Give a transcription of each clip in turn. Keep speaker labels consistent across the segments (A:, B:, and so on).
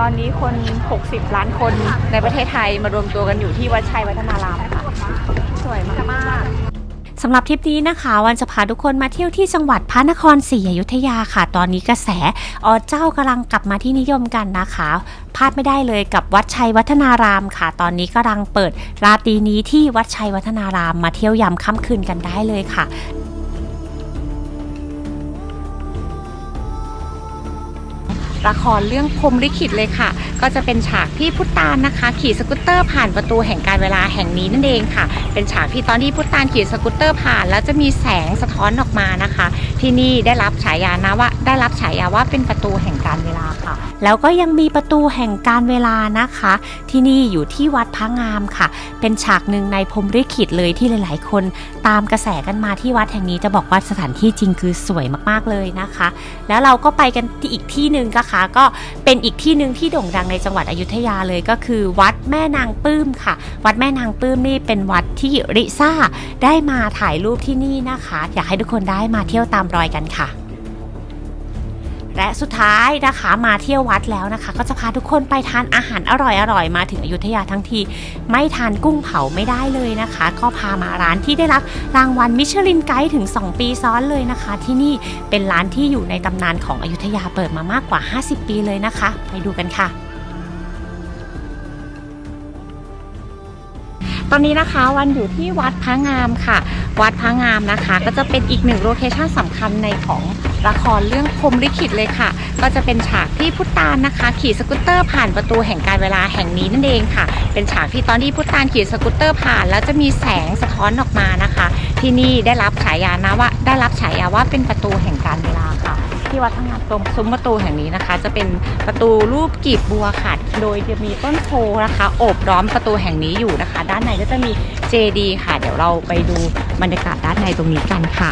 A: ตอนนี้คน 60 ล้านคนในประเทศไทยมารวมตัวกันอยู่ที่วัดชัยวัฒนารามค่ะสวยมาก
B: สำหรับทริปนี้นะคะ วันจะพาทุกคนมาเที่ยวที่จังหวัดพระนครศรีอยุธยาค่ะ ตอนนี้กระแสอเจ้ากำลังกลับมาที่นิยมกันนะคะพลาดไม่ได้เลยกับวัดชัยวัฒนารามค่ะ ตอนนี้กำลังเปิดราตรีนี้ที่วัดชัยวัฒนารามมาเที่ยวยามค่ำคืนกันได้เลยค่ะ
A: ละครเรื่องพรมลิขิตเลยค่ะ ก็จะเป็นฉากที่พุทธานนะคะ ขี่สกูตเตอร์ผ่านประตูแห่งการเวลาแห่งนี้นั่นเองค่ะ เป็นฉากที่ตอนที่พุทธานขี่สกูตเตอร์ผ่าน แล้วจะมีแสงสะท้อนออกมานะคะ ที่นี่ได้รับฉายานะว่า ได้รับฉายาว่าเป็นประตูแห่งการเวลาค่ะ
B: แล้วก็ยังมีประตูแห่งการเวลานะคะ ที่นี่อยู่ที่วัดพระงามค่ะ เป็นฉากหนึ่งในพรมลิขิตเลยที่หลาย ๆ คนตามกระแสกันมาที่วัดแห่งนี้จะบอกว่าสถานที่จริงคือสวยมากๆเลยนะคะ แล้วเราก็ไปกันที่อีกที่หนึ่งนะคะ ก็เป็นอีกที่หนึ่งที่โด่งดังในจังหวัดอยุธยาเลยก็คือวัดแม่นางปื้มค่ะ วัดแม่นางปื้มนี่เป็นวัดที่ริซ่าได้มาถ่ายรูปที่นี่นะคะ อยากให้ทุกคนได้มาเที่ยวตามรอยกันค่ะ และสุดท้ายนะคะมาเที่ยววัดแล้วนะคะ ก็จะพาทุกคนไปทานอาหารอร่อยๆมาถึงอยุธยาทั้งที ไม่ทานกุ้งเผาไม่ได้เลยนะคะ ก็พามาร้านที่ได้รับรางวัลมิชลินไกด์ถึง 2 ปีซ้อนเลยนะคะ ที่นี่เป็นร้านที่อยู่ในตำนานของอยุธยาเปิดมามากกว่า 50 ปีเลยนะคะ ไปดูกันค่ะ
A: ตอนนี้นะคะวันอยู่ที่วัดพระงามค่ะ วัดพระงามนะคะ ก็จะเป็นอีกหนึ่งโลเคชั่นสำคัญในของละครเรื่องพรมลิขิตเลยค่ะ ก็จะเป็นฉากที่พุทธานนะคะ ขี่สกูตเตอร์ผ่านประตูแห่งการเวลาแห่งนี้นั่นเองค่ะ เป็นฉากที่ตอนที่พุทธานขี่สกูตเตอร์ผ่าน แล้วจะมีแสงสะท้อนออกมานะคะ ที่นี่ได้รับฉายานะว่าได้รับฉายาว่าเป็นประตูแห่งการเวลา ที่วัดพระงานตรงซุ้มประตูแห่งนี้นะคะ จะเป็นประตูรูปกีบบัวค่ะโดยจะมีต้นโพนะคะโอบล้อมประตูแห่งนี้อยู่นะคะ ด้านในก็จะมีเจดีย์ค่ะ เดี๋ยวเราไปดูบรรยากาศด้านในตรงนี้กันค่ะ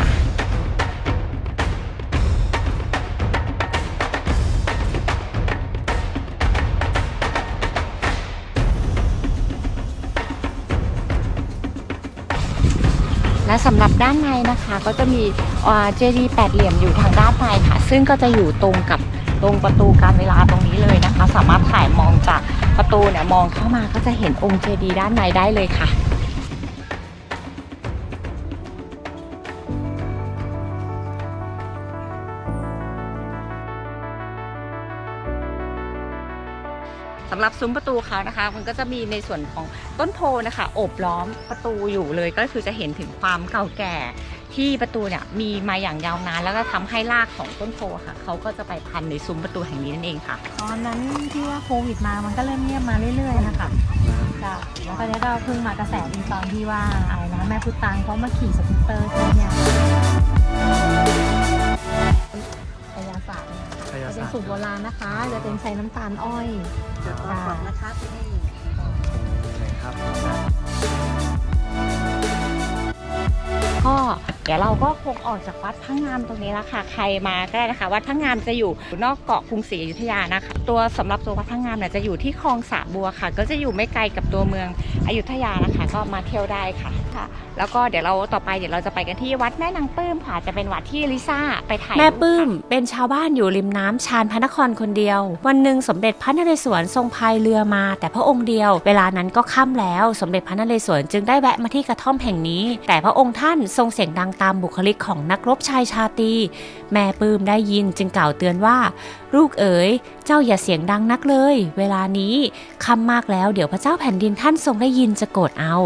A: และสำหรับด้านในนะคะก็จะมีเจดีย์แปดเหลี่ยมอยู่ทางด้านในค่ะ ซึ่งก็จะอยู่ตรงกับตรงประตูการเวลาตรงนี้เลยนะคะ สามารถถ่ายมองจากประตูเนี่ยมองเข้ามาก็จะเห็นองค์เจดีย์ด้านในได้เลยค่ะ หรับซุ้มประตูเขานะคะ มันก็จะมีในส่วนของต้นโพนะคะโอบล้อมประตูอยู่เลยก็คือจะเห็นถึงความเก่าแก่ที่ประตูเนี่ยมีมาอย่างยาวนาน แล้วก็ทำให้รากของต้นโพค่ะเขาก็จะไปพันในซุ้มประตูแห่งนี้นั่นเองค่ะ
C: ตอนนั้นที่ว่าโควิดมามันก็เริ่มเงียบมาเรื่อยๆนะคะจ้ะแล้วตอนนี้ก็เพิ่งมากระแสดีตอนที่ว่าอะไรนะแม่พุตานเขามาขี่สกูตเตอร์ที่เนี่ย สตร์
D: สูตร
C: โบราณนะคะ จะเป็นใช้น้ำตาลอ้อยจ้ะ
D: ไหนครับ
A: ก็เดี๋ยวเราก็คงออกจากวัดพระงามตรงนี้แล้วค่ะ ใครมาก็ได้นะคะ วัดพระงามจะอยู่นอกเกาะกรุงศรีอยุธยานะคะ ตัวสำหรับตัววัดพระงามเนี่ยจะอยู่ที่คลองสระบัวค่ะ ก็จะอยู่ไม่ไกลกับตัวเมืองอยุธยานะคะ ก็มาเที่ยวได้ค่ะค่ะ แล้วก็เดี๋ยวเราต่อไปเดี๋ยวเราจะไปกันที่วัดแม่นางปื้มค่ะ จะเป็นวัดที่ลิซ่าไปถ่าย
B: แม่
A: รู
B: ปื้ม
A: ค่ะ
B: เป็นชาวบ้านอยู่ริมน้ำชานพระนครคนเดียว วันหนึ่งสมเด็จพระนเรศวรทรงพายเรือมา แต่พระองค์เดียว เวลานั้นก็ค่ำแล้ว สมเด็จพระนเรศวรจึงได้แวะมาที่กระท่อมแห่งนี้ แต่พระองค์ท่านทรงเสียงดังตามบุคลิกของนักรบชายชาตี แม่ปื้มได้ยินจึงกล่าวเตือนว่า ลูกเอ๋ย เจ้าอย่าเสียงดังนักเลย เวลานี้ค่ำมากแล้วเดี๋ยวพระเจ้าแผ่นดินท่านทรงได้ยินจะโกรธเอา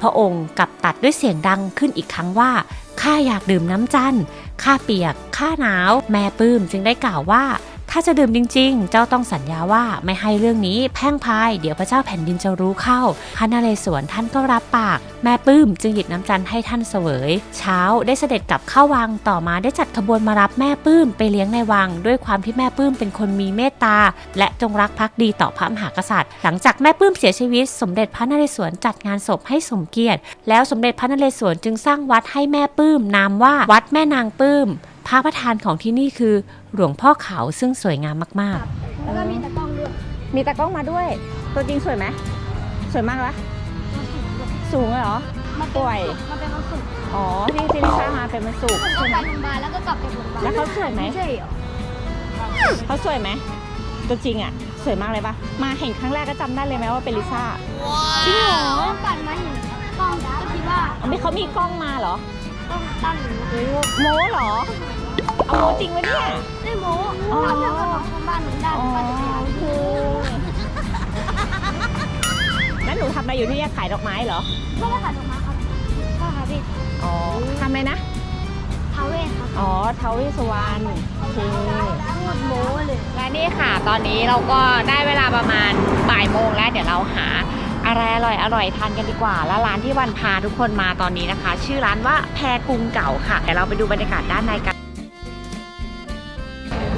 B: พระองค์กลับตัดด้วยเสียงดังขึ้นอีกครั้งว่าข้าอยากดื่มน้ำจันทร์ข้าเปียกข้าหนาว แม่ปื้มจึงได้กล่าวว่า ถ้าจะดื่มจริง ๆ เจ้าต้องสัญญาว่าไม่ให้เรื่องนี้แพร่งพาย เดี๋ยวพระเจ้าแผ่นดินจะรู้เข้าพระนเรศวรท่านก็รับปาก แม่ปื้มจึงหยิบน้ำจันทร์ให้ท่านเสวย เช้าได้เสด็จกลับเข้าวังต่อมาได้จัดขบวนมารับแม่ปื้มไปเลี้ยงในวัง ด้วยความที่แม่ปื้มเป็นคนมีเมตตา และจงรักภักดีต่อพระมหากษัตริย์ หลังจากแม่ปื้มเสียชีวิต สมเด็จพระนเรศวรจัดงานศพให้สมเกียรติ แล้วสมเด็จพระนเรศวรจึงสร้างวัดให้แม่ปื้มนามว่าวัดแม่นางปื้ม พระประธานของที่นี่คือหลวงพ่อขาวซึ่งสวยงามมากๆ
C: แล้วก็มีตะกร้องด้วย
A: มีตากล้องมาด้วย ตัวจริงสวยไหมสวยมากละสูงเลยเหรอ
C: มัน
A: ป่วย
C: มันเป็นวันศุกร์
A: อ๋อที่ที่ลิซ่ามาเป็นวันศุกร์
C: เขา
A: ใช่ไหม
C: ไปโรงพยาบาลแล้วก็กลับไปโรงพยาบาล
A: แล้วเขาสวยไหม
C: ไม่ใช่เหรอ
A: เขาสวยไหมตัวจริงอะสสวยมากเลยปะมาเห็นครั้งแรกก็จำได้เลยไหมว่าเป็นลิซ่า
D: จริงเหรอ ปั่นมาเห็นกล้องก็คิดว่า
A: ไม่เขามีกล้องมาเหรอ
D: ต้องตั้งอยู่
A: โม้เหรอ เอาโม้จริงวะเนี่ย
D: ได้โม้
A: อ๋อ
D: ถ้าเพื่อนคนของบ้านหนูได้
A: อ๋อ
D: ก็จะไปเอา
A: โอเคแล้วหนูทำอะไรอยู่ที่นี่ขายดอกไม้เหรอ
D: ไม่ได้ขายดอกไม้ครับก็ค่ะพี่
A: อ๋อทำอะไรนะ
D: ทาวเวสครับ
A: อ๋อทาวเวสสวรรณโอเค
D: พูดโม้เลย
A: และนี่ค่ะ ตอนนี้เราก็ได้เวลาประมาณบ่ายโมงแล้ว เดี๋ยวเราหา อะไรอร่อยอร่อยทานกันดีกว่า แล้วร้านที่วันพาทุกคนมาตอนนี้นะคะ ชื่อร้านว่าแพรกรุงเก่าค่ะเดี๋ยวเราไปดูบรรยากาศด้านในกัน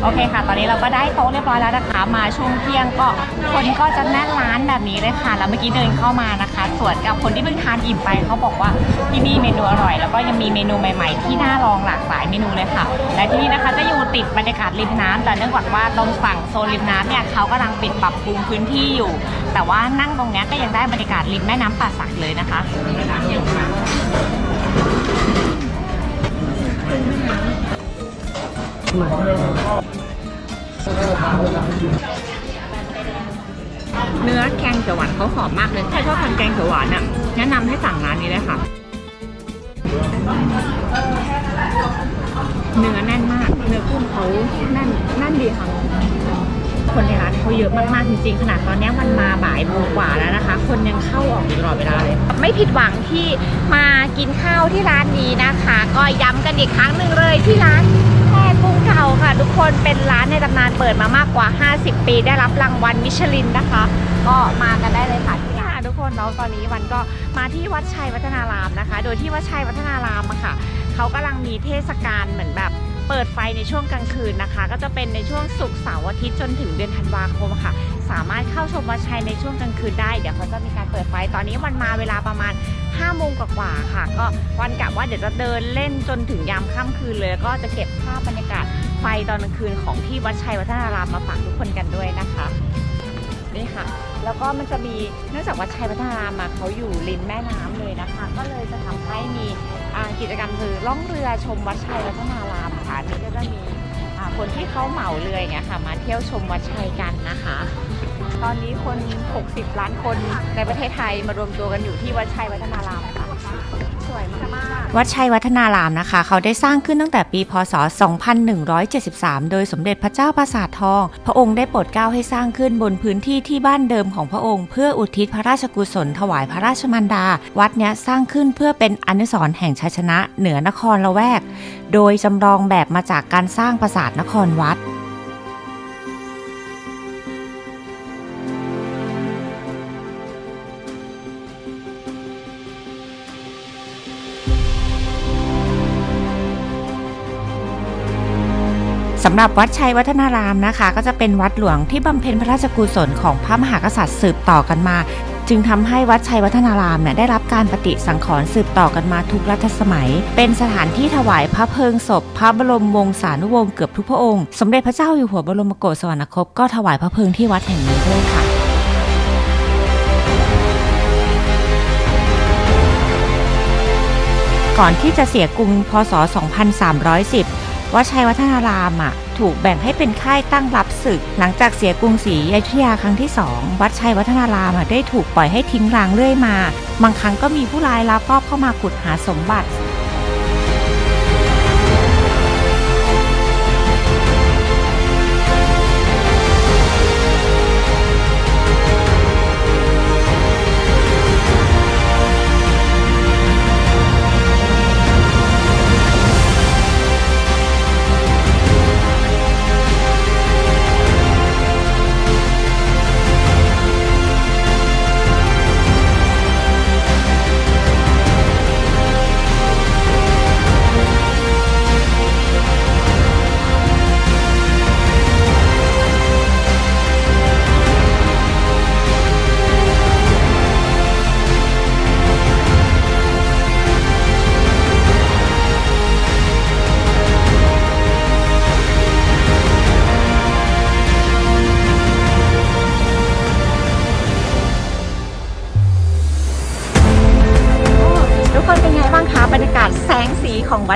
A: โอเคค่ะ ตอนนี้เราก็ได้โต๊ะเรียบร้อยแล้วนะคะ มาช่วงเที่ยงก็คนก็จะแน่นร้านแบบนี้เลยค่ะ แล้วเมื่อกี้เดินเข้ามานะคะส่วนกับคนที่เพิ่งทานอิ่มไปเขาบอกว่าที่นี่เมนูอร่อย แล้วก็ยังมีเมนูใหม่ๆ ที่น่าลองหลากหลายเมนูเลยค่ะ และที่นี่นะคะจะอยู่ติดบรรยากาศริมน้ำแต่เนื่องจากว่าตรงฝั่งโซนริมน้ำเนี่ยเขากำลังปิดปรับปรุงพื้นที่อยู่ แต่ว่านั่งตรงเนี้ยก็ยังได้บรรยากาศริมแม่น้ำป่าสักเลยนะคะ เนื้อแกงเขียวหวานเขาหอมมากเลย ถ้าชอบทานแกงเขียวหวานอะแนะนำให้สั่งร้านนี้เลยค่ะ เนื้อแน่นมาก เนื้อกุ้งเขาแน่นแน่นดีค่ะคนในร้านเขาเยอะมากๆจริงๆ ขนาดตอนนี้มันมาบ่ายโมงกว่าแล้วนะคะ คนยังเข้าออกตลอดเวลาเลย ไม่ผิดหวังที่มากินข้าวที่ร้านนี้นะคะ ก็ย้ำกันอีกครั้งหนึ่งเลยที่ร้าน ก่าค่ะ ทุกคนเป็นร้านในตำนานเปิดมามากกว่า 50 ปี ได้รับรางวัลมิชลินนะคะ ก็มากันได้เลยค่ะที่นี่ค่ะทุกคนเนาะตอนนี้วันก็มาที่วัดชัยวัฒนารามนะคะ โดยที่วัดชัยวัฒนารามอะค่ะเขากำลังมีเทศกาลเหมือนแบบเปิดไฟในช่วงกลางคืนนะคะ ก็จะเป็นในช่วงศุกร์เสาร์อาทิตย์จนถึงเดือนธันวาคมค่ะ สามารถเข้าชมวัดชัยในช่วงกลางคืนได้เดี๋ยวเขาจะมีการเปิดไฟตอนนี้วันมาเวลาประมาณ5โมงกว่าๆค่ะ ก็วันกะว่าเดี๋ยวจะเดินเล่นจนถึงยามค่ำคืนเลยแล้วก็จะเก็บภาพบรรยากาศ ฟตอนกลางคืนของที่วัดชัยวัฒนารามมาฝากทุกคนกันด้วยนะคะนี่ค่ะ แล้วก็มันจะมีเนื่องจากวัดชัยวัฒนารามเขาอยู่ริมแม่น้ำเลยนะคะ ก็เลยจะทำให้มีกิจกรรมคือล่องเรือชมวัดชัยวัฒนารามค่ะนี่ก็จะมีคนที่เขาเหมาเรืออย่างเงี้ยค่ะมาเที่ยวชมวัดชัยกันนะคะ ตอนนี้คน 60 ล้านคนในประเทศไทยมารวมตัวกันอยู่ที่วัดชัยวัฒนารามค่ะ วั
B: ดชัยวัฒนารามนะคะ เขาได้สร้างขึ้นตั้งแต่ปี พศ 2173 โดยสมเด็จพระเจ้าปราสาททอง พระองค์ได้โปรดเกล้าให้สร้างขึ้นบนพื้นที่ที่บ้านเดิมของพระองค์ เพื่ออุทิศพระราชกุศลถวายพระราชมันดา วัดเนี้ยสร้างขึ้นเพื่อเป็นอนุสรณ์แห่งชัยชนะเหนือนครละแวก โดยจำลองแบบมาจากการสร้างปราสาทนครวัดำหรับวัดชัยวัฒนารามนะคะ ก็จะเป็นวัดหลวงที่บำเพ็ญพระราชกุศลของพระมหากษัตริย์สืบต่อกันมา จึงทำให้วัดชัยวัฒนารามเนี่ยได้รับการปฏิสังขรณ์สืบต่อกันมาทุกรัชสมัย เป็นสถานที่ถวายพระเพลิงศพ พระบรมวงศานุวงศ์เกือบทุกพระองค์ สมเด็จพระเจ้าอยู่หัวบรมโกศสวรรคตก็ถวายพระเพลิงที่วัดแห่งนี้ด้วยค่ะก่อนที่จะเสียกรุงพศ 2310 วัดชัยวัฒนารามอะถูกแบ่งให้เป็นค่ายตั้งรับศึก หลังจากเสียกรุงศรีอยุธยาครั้งที่สองวัดชัยวัฒนารามอะได้ถูกปล่อยให้ทิ้งร้างเรื่อยมา บางครั้งก็มีผู้ร้ายลักลอบเข้ามาขุดหาสมบัติ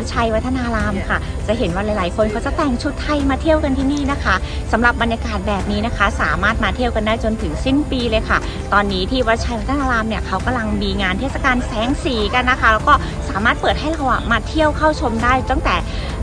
A: วัดชัยวัฒนารามค่ะ จะเห็นว่าหลาย ๆ คนเขาจะแต่งชุดไทยมาเที่ยวกันที่นี่นะคะสำหรับบรรยากาศแบบนี้นะคะ สามารถมาเที่ยวกันได้จนถึงสิ้นปีเลยค่ะ ตอนนี้ที่วัดชัยวัฒนารามเนี่ยเขากำลังมีงานเทศกาลแสงสีกันนะคะ แล้วก็สามารถเปิดให้เราอะมาเที่ยวเข้าชมได้ตั้งแต่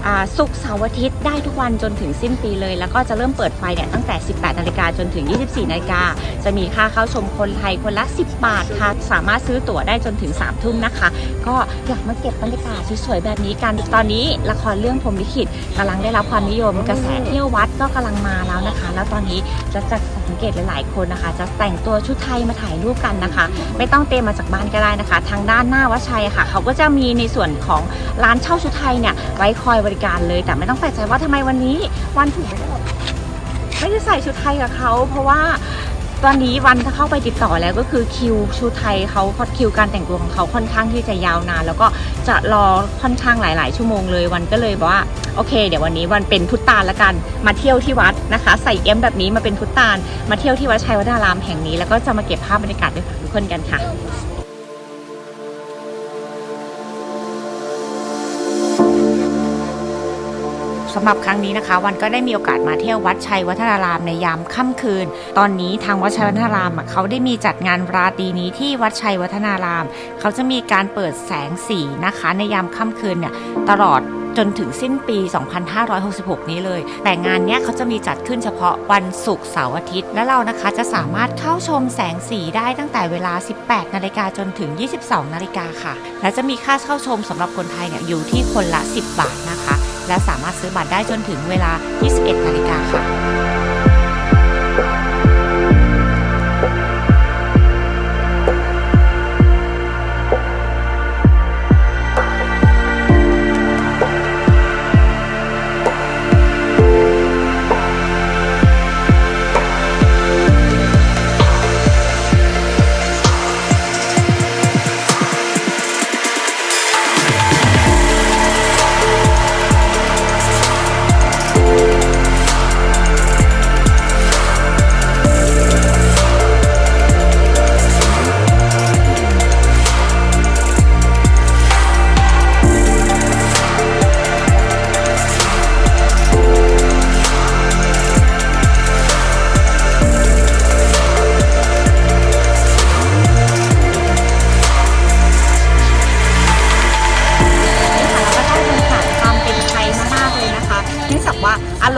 A: อ่าศุกเสาร์อาทิตย์ได้ทุกวันจนถึงสิ้นปีเลย แล้วก็จะเริ่มเปิดไฟเนี่ยตั้งแต่ 18 นาฬิกาจนถึง 24 นาฬิกา จะมีค่าเข้าชมคนไทยคนละ 10 บาทค่ะ สามารถซื้อตั๋วได้จนถึง 3 ทุ่มนะคะ ก็อยากมาเก็บบรรยากาศสวยๆแบบนี้กัน ตอนนี้ละครเรื่องพรมลิขิตกำลังได้รับความนิยม กระแสเที่ยววัดก็กำลังมาแล้วนะคะ แล้วตอนนี้จะจะสังเกตหลายๆคนนะคะ จะแต่งตัวชุดไทยมาถ่ายรูปกันนะคะ ไม่ต้องเตรียมมาจากบ้านก็ได้นะคะ ทางด้านหน้าวัดชัยค่ะ เขาก็จะมีในส่วนของร้านเช่าชุดไทยเนี่ยไว้คอยบริการเลยแต่ไม่ต้องแปลกใจว่าทำไมวันนี้วันถึงไม่ได้ใส่ชุดไทยกับเขาเพราะว่าตอนนี้วันถ้าเข้าไปติดต่อแล้วก็คือคิวชุดไทยเขาคิวการแต่งตัวของเขาค่อนข้างที่จะยาวนาน แล้วก็จะรอค่อนข้างหลาย ๆ ชั่วโมงเลยวันก็เลยบอกว่าโอเค เดี๋ยววันนี้วันเป็นพุทธาละกันมาเที่ยวที่วัดนะคะ ใส่เอ็มแบบนี้มาเป็นพุทธาน มาเที่ยวที่วัดชัยวัฒนารามแห่งนี้แล้วก็จะมาเก็บภาพบรรยากาศไปฝากทุกคนกันค่ะ สำหรับครั้งนี้นะคะ วันก็ได้มีโอกาสมาเที่ยววัดชัยวัฒนารามในยามค่ำคืน ตอนนี้ทางวัดชัยวัฒนารามเขาได้มีจัดงานราตรีนี้ที่วัดชัยวัฒนาราม เขาจะมีการเปิดแสงสีนะคะ ในยามค่ำคืนเนี่ยตลอดจนถึงสิ้นปี 2566 นี้เลย แต่งานเนี้ยเขาจะมีจัดขึ้นเฉพาะวันศุกร์เสาร์อาทิตย์ และเรานะคะจะสามารถเข้าชมแสงสีได้ตั้งแต่เวลา 18 นาฬิกาจนถึง 22 นาฬิกาค่ะ และจะมีค่าเข้าชมสำหรับคนไทยเนี่ยอยู่ที่คนละ 10 บาทนะคะ และสามารถซื้อบัตรได้จนถึงเวลา 21นาฬิกาค่ะ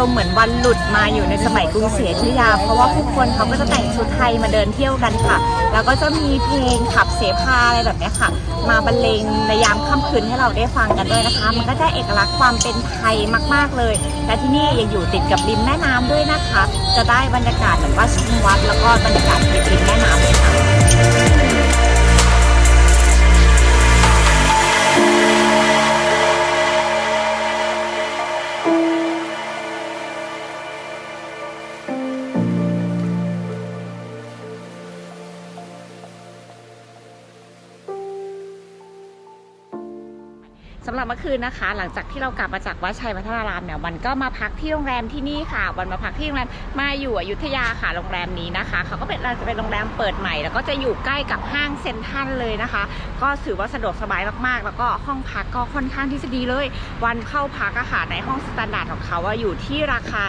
A: ากว่าอารมณ์เหมือนวันหลุดมาอยู่ในสมัยกรุงศรีอยุธยา เพราะว่าผู้คนเขาก็จะแต่งชุดไทยมาเดินเที่ยวกันค่ะ แล้วก็จะมีเพลงขับเสพาอะไรแบบนี้ค่ะ มาบรรเลงในยามค่ำคืนให้เราได้ฟังกันด้วยนะคะ มันก็ได้เอกลักษณ์ความเป็นไทยมาก ๆเลย และที่นี่ยังอยู่ติดกับริมแม่น้ำด้วยนะคะ จะได้บรรยากาศเหมือนว่าชมวัด แล้วก็บรรยากาศติดริมแม่น้ำเลยค่ะ สำหรับเมื่อคืนนะคะ หลังจากที่เรากลับมาจากวัดชัยวัฒนารามเนี่ยวันก็มาพักที่โรงแรมที่นี่ค่ะ วันมาพักที่โรงแรมมาอยู่อยุธยาค่ะโรงแรมนี้นะคะเขาก็เป็นจะเป็นโรงแรมเปิดใหม่ แล้วก็จะอยู่ใกล้กับห้างเซ็นทรัลเลยนะคะ ก็ถือว่าสะดวกสบายมากๆ แล้วก็ห้องพักก็ค่อนข้างที่จะดีเลย วันเข้าพักอะค่ะในห้องสแตนดาร์ดของเขาว่าอยู่ที่ราคา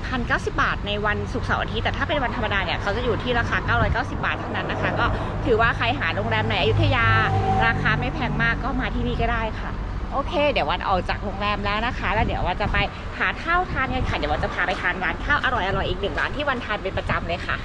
A: 1,090 บาท ในวันศุกร์เสาร์อาทิตย์แต่ถ้าเป็นวันธรรมดาเนี่ยเขาจะอยู่ที่ราคา 990 บาทเท่านั้นนะคะ ก็ถือว่าใครหาโรงแรมในอยุธยา ราคาไม่แพงมากก็มาที่นี่ก็ได้ค่ะ โอเค เดี๋ยววันออกจากโรงแรมแล้วนะคะ แล้วเดี๋ยววันจะไปหาข้าวทานกันค่ะ เดี๋ยววันจะพาไปทานร้านข้าวอร่อยๆอีกหนึ่งร้านที่วันทานเป็นประจำเลยค่ะ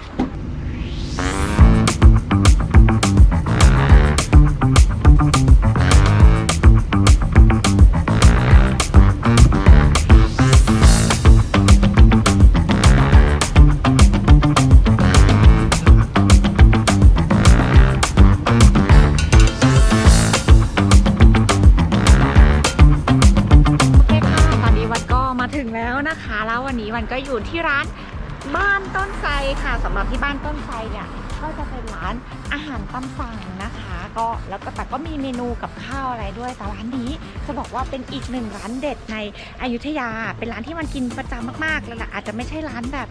A: นนี้วันก็มาถึงแล้วนะคะ แล้ววันนี้วันก็อยู่ที่ร้านบ้านต้นไทรค่ะสำหรับที่บ้านต้นไทรเนี่ยก็จะเป็นร้านอาหารตามสั่งนะคะ ก็แล้วก็แต่ก็มีเมนูกับข้าวอะไรด้วยแต่ร้านนี้จะบอกว่าเป็นอีกหนึ่งร้านเด็ดในอยุธยา เป็นร้านที่มันกินประจำมากๆแล้วล่ะอาจจะไม่ใช่ร้านแบบ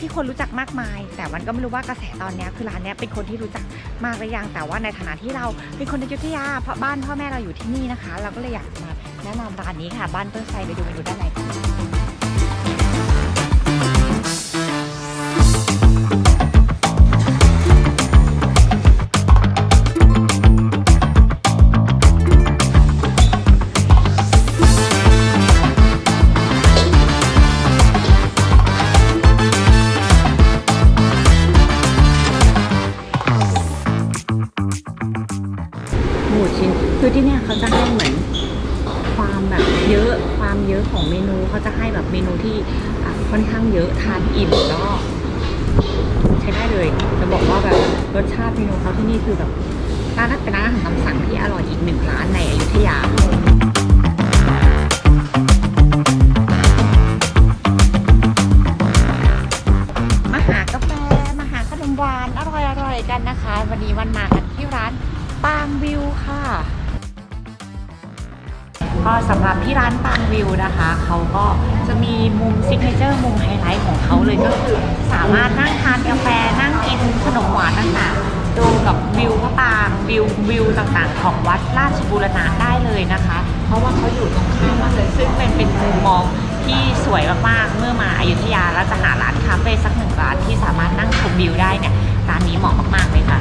A: ที่คนรู้จักมากมาย แต่มันก็ไม่รู้ว่ากระแสตอนนี้คือร้านนี้เป็นคนที่รู้จักมากหรือยังแต่ว่าในฐานะที่เราเป็นคนอยุธยาเพราะบ้านพ่อแม่เราอยู่ที่นี่นะคะ เราก็เลยอยากมาแนะนำร้านนี้ค่ะบ้านต้นไทรไปดูเมนูด้านในกัน ยามาหากาแฟมาหาขนมหวานอร่อยๆกันนะคะ วันนี้วันมากันที่ร้านปางวิวค่ะก็สำหรับที่ร้านปางวิวนะคะ เขาก็จะมีมุมซิกเนเจอร์มุมไฮไลท์ของเขาเลยก็คือสามารถนั่งทานกาแฟนั่งกินขนมหวานต่างๆดูกับวิวพระปรางวิววิวต่างๆ ของวัดราชบูรณะได้ ที่สวยมากๆ เมื่อมาอายุธยาแล้วจะหาร้านคาเฟ่สักหนึ่งร้านที่สามารถนั่งชมวิวได้เนี่ยร้านนี้เหมาะมากๆเลยค่ะ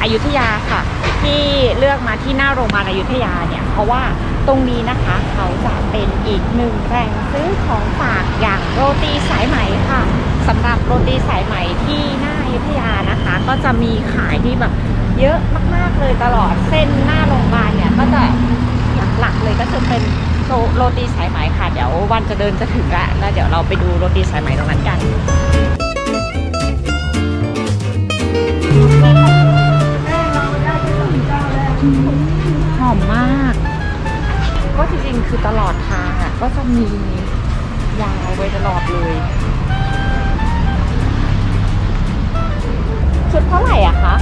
A: อายุทยาค่ะ ที่เลือกมาที่หน้าโรงพยาบาลอายุทยาเนี่ย เพราะว่าตรงนี้นะคะ เขาจะเป็นอีกหนึ่งแหล่งซื้อของฝากอย่างโรตีสายไหมค่ะสำหรับโรตีสายไหมที่หน้าอายุทยานะคะ ก็จะมีขายที่แบบเยอะมากๆเลยตลอดเส้นหน้าโรงพยาบาลเนี่ยก็จะหลักๆเลยก็จะเป็นโรตีสายไหมค่ะ เดี๋ยววันจะเดินจะถึงล้วแล้วเดี๋ยวเราไปดูโรตีสายไหมตรงนั้นกัน จริงๆ คือตลอดทางอะ ก็จะมียาวไว้ตลอดเลย ชุดเท่าไหร่อะคะ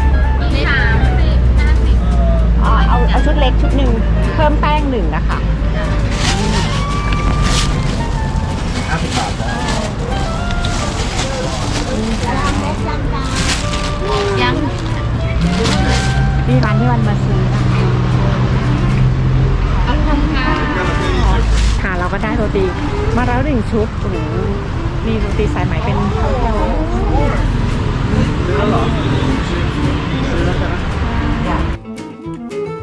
A: สามสิบห้าสิบเอาเอาชุดเล็กชุดหนึ่งเพิ่มแป้งหนึ่งนะคะ
E: ห้าสิบบาทจ้า
A: ยังนี่ร้านที่วันมาซื้อนะ เราก็ได้โรตีมาแล้วหนึ่งชุดโอ้โหมีโรตีสายไหมเป็นข้าวเที่ยว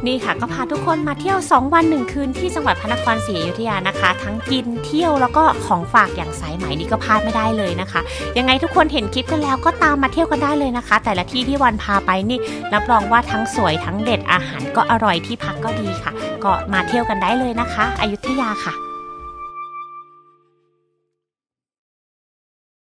B: นี่ค่ะก็พาทุกคนมาเที่ยว 2 วัน 1 คืนที่จังหวัดพระนครศรีอยุธยานะคะ ทั้งกินเที่ยวแล้วก็ของฝากอย่างสายไหมนี่ก็พลาดไม่ได้เลยนะคะ ยังไงทุกคนเห็นคลิปกันแล้วก็ตามมาเที่ยวกันได้เลยนะคะ แต่ละที่ที่วันพาไปนี่รับรองว่าทั้งสวยทั้งเด็ดอาหารก็อร่อยที่พักก็ดีค่ะ ก็มาเที่ยวกันได้เลยนะคะ อยุธยาค่ะ